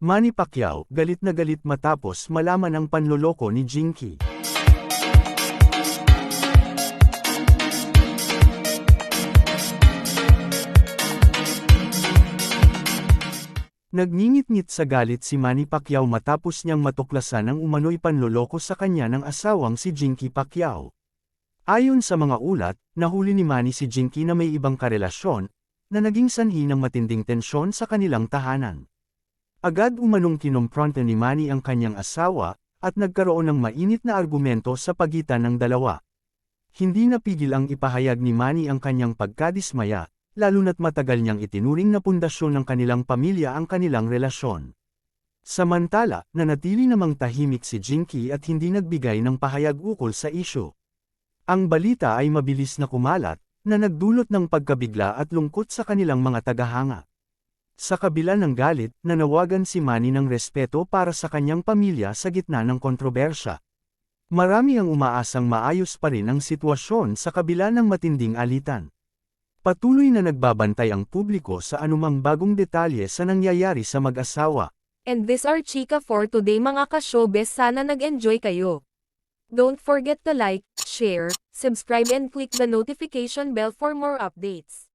Manny Pacquiao, galit na galit matapos malaman ang panloloko ni Jinky. Nagngingit-ngit sa galit si Manny Pacquiao matapos niyang matuklasan ang umano'y panloloko sa kanya ng asawang si Jinky Pacquiao. Ayon sa mga ulat, nahuli ni Manny si Jinky na may ibang karelasyon, na naging sanhi ng matinding tensyon sa kanilang tahanan. Agad umanong kinumpronta ni Manny ang kanyang asawa, at nagkaroon ng mainit na argumento sa pagitan ng dalawa. Hindi napigil ang ipahayag ni Manny ang kanyang pagkadismaya, lalo na't matagal niyang itinuring na pundasyon ng kanilang pamilya ang kanilang relasyon. Samantala, nanatili namang tahimik si Jinky at hindi nagbigay ng pahayag ukol sa isyu. Ang balita ay mabilis na kumalat, na nagdulot ng pagkabigla at lungkot sa kanilang mga tagahanga. Sa kabila ng galit, nanawagan si Manny ng respeto para sa kanyang pamilya sa gitna ng kontrobersya. Marami ang umaasang maayos pa rin ang sitwasyon sa kabila ng matinding alitan. Patuloy na nagbabantay ang publiko sa anumang bagong detalye sa nangyayari sa mag-asawa. And this are Chika for today mga ka-showbiz sana nag-enjoy kayo. Don't forget to like, share, subscribe and click the notification bell for more updates.